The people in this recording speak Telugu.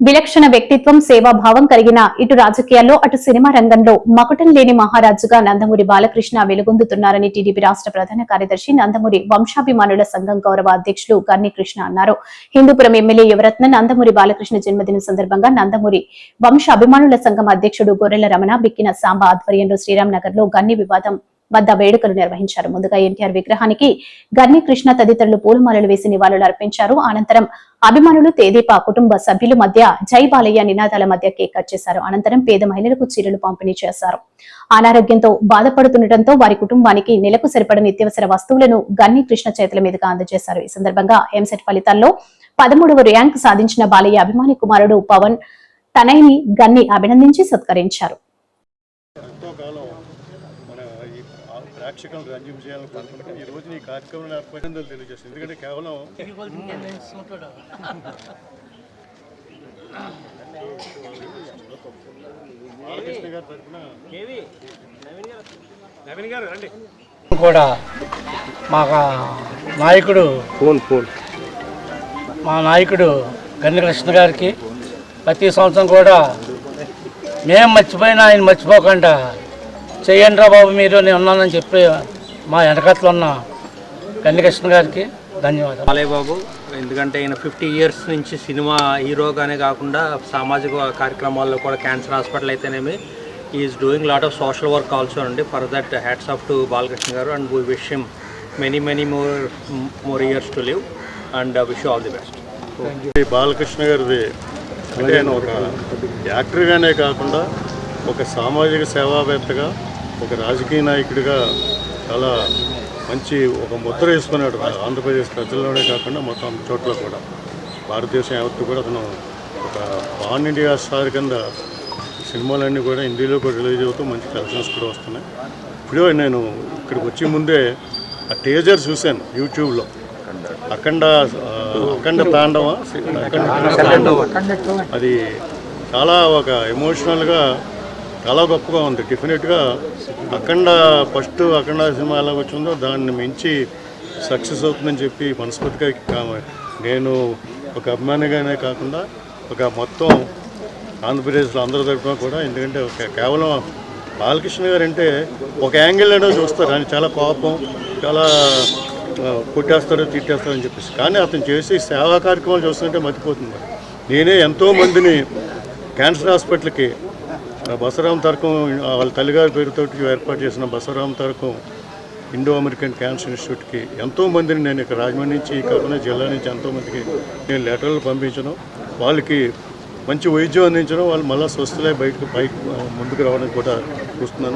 విలక్షణ వ్యక్తిత్వం సేవాభావం కలిగిన ఇటు రాజకీయాల్లో అటు సినిమా రంగంలో మకుటం లేని మహారాజుగా నందమూరి బాలకృష్ణ వెలుగొందుతున్నారని టీడీపీ రాష్ట్ర ప్రధాన కార్యదర్శి నందమూరి వంశాభిమానుల సంఘం గౌరవ అధ్యక్షులు గన్ని కృష్ణ అన్నారు. హిందూపురం ఎమ్మెల్యే యువరత్న నందమూరి బాలకృష్ణ జన్మదినం సందర్భంగా నందమూరి వంశాభిమానుల సంఘం అధ్యక్షుడు గొర్రెల రమణ బిక్కిన సాంబ ఆధ్వర్యంలో శ్రీరామ్ నగర్లో గన్ని వివాదం వద్ద వేడుకలు నిర్వహించారు. ముందుగా ఎన్టీఆర్ విగ్రహానికి గన్ని కృష్ణ తదితరులు పూలమాలలు వేసి నివాళులు అర్పించారు. అనంతరం అభిమానులు తేదీప కుటుంబ సభ్యుల మధ్య జై బాలయ్య నినాదాల మధ్య కేక్ కట్ చేశారు. అనంతరం పేద మహిళలకు చీరలు పంపిణీ చేశారు. అనారోగ్యంతో బాధపడుతుండటంతో వారి కుటుంబానికి నెలకు సరిపడ నిత్యవసర వస్తువులను గన్ని కృష్ణ చేతుల మీదుగా అందజేశారు. ఈ సందర్భంగా ఎంసెట్ ఫలితాల్లో పదమూడవ ర్యాంక్ సాధించిన బాలయ్య అభిమాని కుమారుడు పవన్ తనైని గన్ని అభినందించి సత్కరించారు ఎంతో కాలం మన ఈ ఆ ప్రేక్షకులను రంజిం చేయాలని కోరుకుంటున్నాం ఈ రోజు ఈ కార్యక్రమం అభినందనలు తెలియజేస్తుంది ఎందుకంటే కేవలం కూడా మా నాయకుడు మా నాయకుడు గన్నికృష్ణ గారికి ప్రతి సంవత్సరం కూడా మేము మర్చిపోయినా ఆయన మర్చిపోకుండా చెయ్యండి రా బాబు మీరు నేను ఉన్నానని చెప్పి మా వెనకట్లో ఉన్న గన్నికృష్ణ గారికి ధన్యవాదాలు. బాలయ్య బాబు ఎందుకంటే ఈయన ఫిఫ్టీ ఇయర్స్ నుంచి సినిమా హీరోగానే కాకుండా సామాజిక కార్యక్రమాల్లో కూడా క్యాన్సర్ హాస్పిటల్ అయితేనేమి is doing lot of social work also అండి. For that hats off to Balakrishna garu and we wish him many many more more years to live and wish all the best Balakrishna గారిది అంటే ఆయన ఒక యాక్టర్గానే కాకుండా ఒక సామాజిక సేవావేత్తగా ఒక రాజకీయ నాయకుడిగా చాలా మంచి ఒక ముద్ర వేసుకున్నాడు. ఆంధ్రప్రదేశ్ ప్రజల్లోనే కాకుండా మొత్తం చోట్ల కూడా. భారతదేశం యావత్తు కూడా అతను ఒక పాన్ ఇండియా స్టార్ కింద సినిమాలన్నీ కూడా హిందీలో కూడా రిలీజ్ అవుతూ మంచి కలెక్షన్స్ కూడా వస్తున్నాయి. ఇప్పుడు నేను ఇక్కడికి వచ్చే ముందే ఆ టేజర్ చూశాను యూట్యూబ్లో. అఖండ అఖండ తాండవ? అఖండ అది చాలా ఒక ఎమోషనల్గా చాలా గొప్పగా ఉంది. డెఫినెట్గా అఖండ ఫస్ట్ అఖండ సినిమా ఎలా వచ్చిందో దాన్ని మించి సక్సెస్ అవుతుందని చెప్పి మనస్ఫూర్తిగా నేను ఒక అభిమానిగానే కాకుండా ఒక మొత్తం ఆంధ్రప్రదేశ్లో అందరి తరఫున కూడా ఎందుకంటే ఒక కేవలం బాలకృష్ణ గారు అంటే ఒక యాంగిల్లోనే చూస్తారు. ఆయన చాలా కోపం చాలా ఆ, తిట్టేస్తాడని అని చెప్పేసి. కానీ అతను చేసే సేవా కార్యక్రమాలు చూస్తుంటే మర్చిపోతుంది నేనే ఎంతో మందిని క్యాన్సర్ హాస్పిటల్కి బసరాం బసవరాం తరకం వాళ్ళ తల్లిగారి పేరుతో ఏర్పాటు చేసిన Basavatarakam Indo American cancer ఇన్స్టిట్యూట్కి ఎంతో మందిని నేను ఇక్కడ రాజమండ్రి నుంచి కాకుండా జిల్లా నుంచి ఎంతోమందికి నేను లెటర్లు పంపించడం వాళ్ళకి మంచి వైద్యం అందించడం వాళ్ళు మళ్ళీ స్వస్థలే బయటకు పైకి ముందుకు రావడానికి కూడా చూస్తున్నాను.